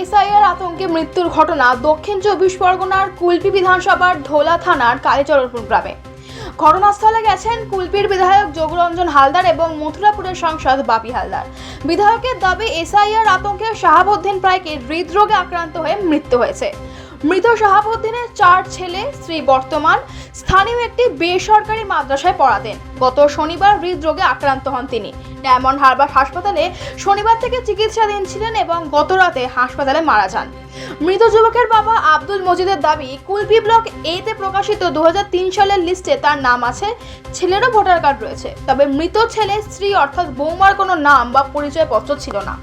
SIR আতঙ্কে মৃত্যুর ঘটনা দক্ষিণ চব্বিশ পরগনার কুলপি বিধানসভার ধোলা থানার কালীচরণপুর গ্রামে। ঘটনাস্থলে গেছেন কুলপির বিধায়ক যোগরঞ্জন হালদার এবং মথুরাপুরের সাংসদ বাপি হালদার। বিধায়কের দাবি এসআইআর আতঙ্কে শাহাবুদ্দিন প্রায়কে হৃদরোগে আক্রান্ত হয়ে মৃত্যু হয়েছে। মৃত শাহাবুদ্দিনের চার ছেলে, স্ত্রী বর্তমান। স্থানীয় একটি বেসরকারি মাদ্রাসায় পড়াতেন। গত শনিবার হৃদরোগে আক্রান্ত হন তিনি। ডায়মন্ড হারবার হাসপাতালে শনিবার থেকে চিকিৎসাধীন ছিলেন এবং গত রাতে হাসপাতালে মারা যান। মৃত যুবকের বাবা আব্দুল মজিদের দাবি, কুলপি ব্লক এতে প্রকাশিত দু হাজার তিন সালের লিস্টে তার নাম আছে, ছেলেরও ভোটার কার্ড রয়েছে। তবে মৃত ছেলে, স্ত্রী অর্থাৎ বৌমার কোনো নাম বা পরিচয়পত্র ছিল না।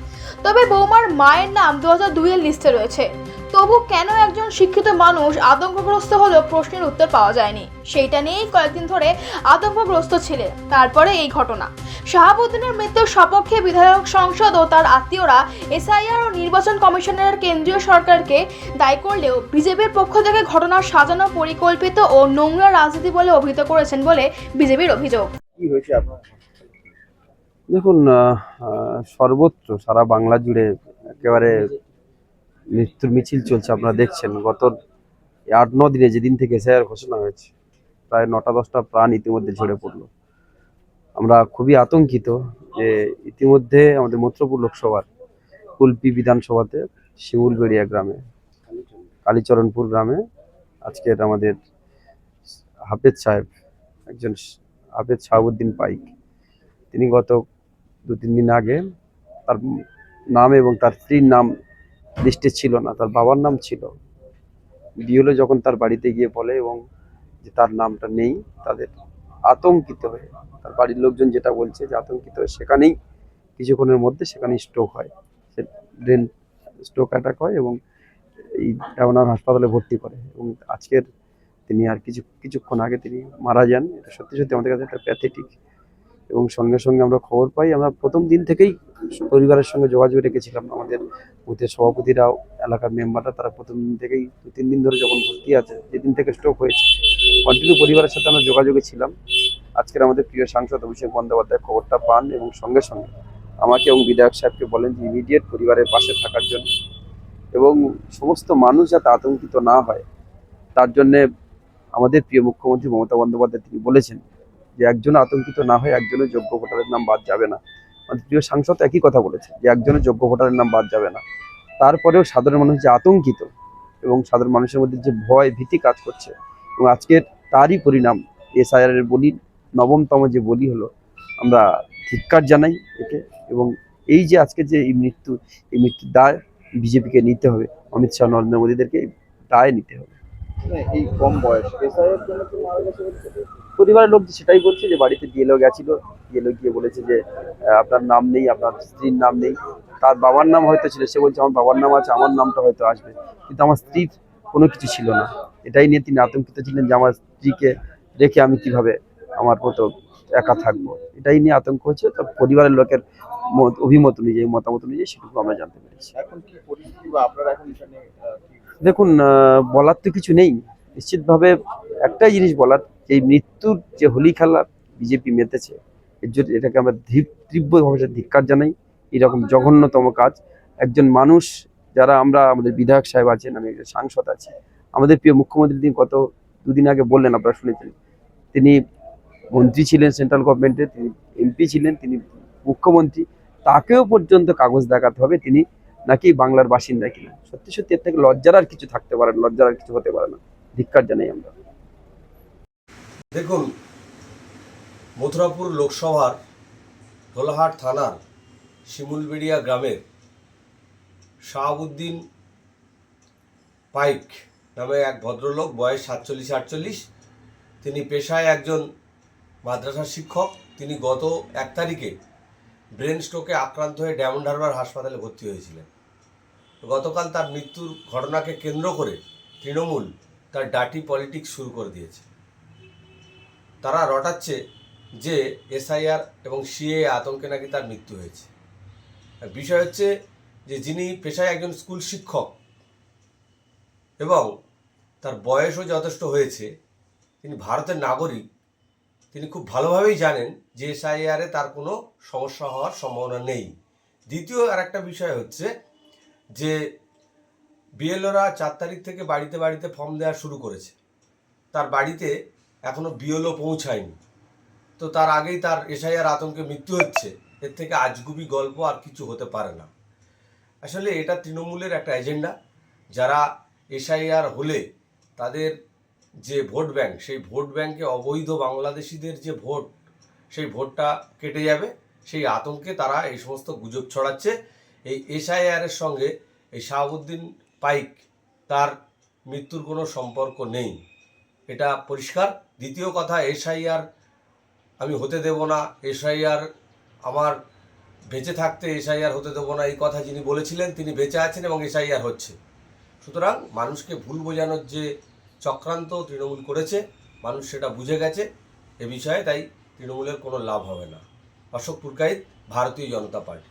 তবে বৌমার মায়ের নাম দু হাজার দুইয়ের লিস্টে রয়েছে। তবু কেন একজন শিক্ষিত মানুষ আতঙ্কগ্রস্ত হলেও প্রশ্নের উত্তর পাওয়া যায়নি? সেইটা নিয়েই কয়েকদিন ধরে আতঙ্কগ্রস্ত ছিলেন তারপরে এই ঘটনা। শাহাবুদ্দিনের মৃত্যুর সপক্ষে বিধায়ক সংসদ ও তার আত্মীয়রা এসআইআর ও নির্বাচন কমিশনের কেন্দ্রীয় সরকারকে দায়ী করলেও বিজেপির পক্ষ থেকে ঘটনা সাজানো পরিকল্পিত ও নোংরা রাজনীতি বলে অভিহিত করেছেন বলে বিজেপির অভিযোগ। দেখুন সর্বত্র সারা বাংলা জুড়ে একেবারে মৃত্যুর মিছিল চলছে, আপনারা দেখছেন। গত আট, ন দিনে যেদিন থেকে এসআইআর ঘোষণা হয়েছে, প্রায় নটা, দশটা প্রাণ ইতিমধ্যে ঝরে পড়ল। আমরা খুবই আতঙ্কিত যে ইতিমধ্যে আমাদের মন্ত্রপুর লোকসভার কুলপি বিধানসভাতে শিমুলবেড়িয়া গ্রামে, কালীচরণপুর গ্রামে আজকের আমাদের হাফেজ সাহেব, একজন হাফেজ শাহাবুদ্দিন পাইক, তিনি গত দু তিন দিন আগে তার নাম এবং তার স্ত্রীর নাম লিস্টে ছিল না, তার বাবার নাম ছিল। বিওলে যখন তার বাড়িতে গিয়ে বলে এবং যে তার নামটা নেই, তাদের আতঙ্কিত হয়ে, তার বাড়ির লোকজন যেটা বলছে যে আতঙ্কিত হয়ে সেখানেই কিছুক্ষণের মধ্যে সেখানেই স্ট্রোক হয়। সে ব্রেন স্ট্রোক অ্যাটাক হয় এবং এই ওনার হাসপাতালে ভর্তি করে এবং আজকের তিনি আর কিছু, কিছুক্ষণ আগে তিনি মারা যান। এটা সত্যি সত্যি আমাদের কাছে একটা প্যাথেটিক এবং সঙ্গে সঙ্গে আমরা খবর পাই। আমরা প্রথম দিন থেকেই পরিবারের সঙ্গে যোগাযোগ রেখেছিলাম। আমাদের বুথের সভাপতিরাও এলাকার মেম্বাররা, তারা প্রথম দিন থেকেই দু, তিন দিন ধরে যখন ভর্তি আছে, যেদিন থেকে স্ট্রোক হয়েছে কন্টিনিউ পরিবারের সাথে আমরা যোগাযোগে ছিলাম। আজকের আমাদের প্রিয় সাংসদ অভিষেক বন্দ্যোপাধ্যায় খবরটা পান এবং সঙ্গে সঙ্গে আমাকে এবং বিধায়ক সাহেবকে বলেন যে ইমিডিয়েট পরিবারের পাশে থাকার জন্য। এবং সমস্ত মানুষ যাতে আতঙ্কিত না হয়, তার জন্যে আমাদের প্রিয় মুখ্যমন্ত্রী মমতা বন্দ্যোপাধ্যায় তিনি বলেছেন যে একজন আতঙ্কিত না হয়ে একজনের যোগ্য ভোটারের নাম বাদ যাবে না। আমাদের প্রিয় সাংসদ একই কথা বলেছে যে একজনের যোগ্য ভোটারের নাম বাদ যাবে না। তারপরেও সাধারণ মানুষ যে আতঙ্কিত এবং সাধারণ মানুষের মধ্যে যে ভয় ভীতি কাজ করছে এবং আজকের তারই পরিণাম এসআইআর এর বলি, নবমতম যে বলি হলো, আমরা ধিক্কার জানাই একে এবং এই যে আজকে যে এই মৃত্যু, এই মৃত্যুর দায় বিজেপিকে নিতে হবে, অমিত শাহ, নরেন্দ্র মোদীদেরকে দায় নিতে হবে। এই কম বয়স এসআইয়ের? পরিবারের লোক সেটাই বলছে যে বাড়িতে ডিএলও গেছিল। ডিএলও গিয়ে বলেছে যে আপনার নাম নেই আপনার স্ত্রীর নাম নেই। তার বাবার নাম হয়তো ছিল সে বলছে আমার বাবার নাম আছে আমার নামটা হয়তো আসবে। কিন্তু আমার স্ত্রীর কোনো কিছু ছিল না। এটাই নিয়ে তিনি আতঙ্কিত ছিলেন যে আমার স্ত্রীকে রেখে আমি কীভাবে আমার মতো একা থাকব। এটাই নিয়ে আতঙ্ক হচ্ছে তো পরিবারের লোকের মত অভিমত অনুযায়ী মতামত অনুযায়ী সেটুকু আমরা জানতে পেরেছি। দেখুন বলার তো কিছু নেই। নিশ্চিতভাবে একটাই জিনিস বলার এই মৃত্যুর যে হোলি খেলা বিজেপি মেতেছে, এর জন্য এটাকে আমরা তীব্রভাবে ধিক্কার জানাই। এরকম জঘন্যতম কাজ। একজন মানুষ, যারা আমরা আমাদের বিধায়ক সাহেব আছেন, আমি একজন সাংসদ আছি, আমাদের প্রিয় মুখ্যমন্ত্রী তিনি গত দুদিন আগে বললেন, আপনারা শুনেছেন। তিনি মন্ত্রী ছিলেন সেন্ট্রাল গভর্নমেন্টে, তিনি এমপি ছিলেন, তিনি মুখ্যমন্ত্রী। তাকেও পর্যন্ত কাগজ দেখাতে হবে, তিনি নাকি বাংলার বাসিন্দা কিনা। সত্যি সত্যি এর থেকে লজ্জার আর কিছু থাকতে পারে না, লজ্জার আর কিছু হতে পারে না। ধিক্কার জানাই আমরা। দেখুন, মথুরাপুর লোকসভার ধোলাহাট থানার শিমুলবেড়িয়া গ্রামের শাহাবুদ্দিন পাইক নামে এক ভদ্রলোক, বয়স সাতচল্লিশ আটচল্লিশ। তিনি পেশায় একজন মাদ্রাসার শিক্ষক। তিনি গত এক তারিখে ব্রেন স্ট্রোকে আক্রান্ত হয়ে ডায়মন্ড হারবার হাসপাতালে ভর্তি হয়েছিলেন। গতকাল তার মৃত্যুর ঘটনাকে কেন্দ্র করে তৃণমূল তার ডাটি পলিটিক্স শুরু করে দিয়েছে। তারা রটাচ্ছে যে এসআইআর এবং সিএ আতঙ্কে নাকি তার মৃত্যু হয়েছে। বিষয় হচ্ছে যে যিনি পেশায় একজন স্কুল শিক্ষক এবং তার বয়সও যথেষ্ট হয়েছে, তিনি ভারতের নাগরিক, তিনি খুব ভালোভাবেই জানেন যে এসআইআরে তার কোনো সমস্যা হওয়ার সম্ভাবনা নেই। দ্বিতীয় আর একটা বিষয় হচ্ছে যে বিএলওরা চার তারিখ থেকে বাড়িতে বাড়িতে ফর্ম দেওয়া শুরু করেছে। তার বাড়িতে এখনও বিএলও পৌঁছায়নি। তো তার আগেই তার এসআইআর আতঙ্কে মৃত্যু হচ্ছে। এর থেকে আজগুবি গল্প আর কিছু হতে পারে না। আসলে এটা তৃণমূলের একটা এজেন্ডা। যারা এসআইআর হলে তাদের যে ভোট ব্যাংক, সেই ভোট ব্যাংকে অবৈধ বাংলাদেশিদের যে ভোট, সেই ভোটটা কেটে যাবে। সেই আতঙ্কে তারা এই সমস্ত গুজব ছড়াচ্ছে। এই এসআইআর এর সঙ্গে এই শাহাবুদ্দিন পাইক, তার মৃত্যুর কোনো সম্পর্ক নেই। এটা পরিষ্কার। দ্বিতীয় কথা, এসআইআর আমি হতে দেব না। এসআইআর আমার বেঁচে থাকতে এসআইআর হতে দেবো না। এই কথা যিনি বলেছিলেন, তিনি বেঁচে আছেন এবং এসআইআর হচ্ছে। সুতরাং মানুষকে ভুল বোঝানোর যে চক্রান্ত তৃণমূল করেছে, মানুষ সেটা বুঝে গেছে। এ বিষয়ে তাই তৃণমূলের কোনো লাভ হবে না। অশোক পুরকাইত, ভারতীয় জনতা পার্টি।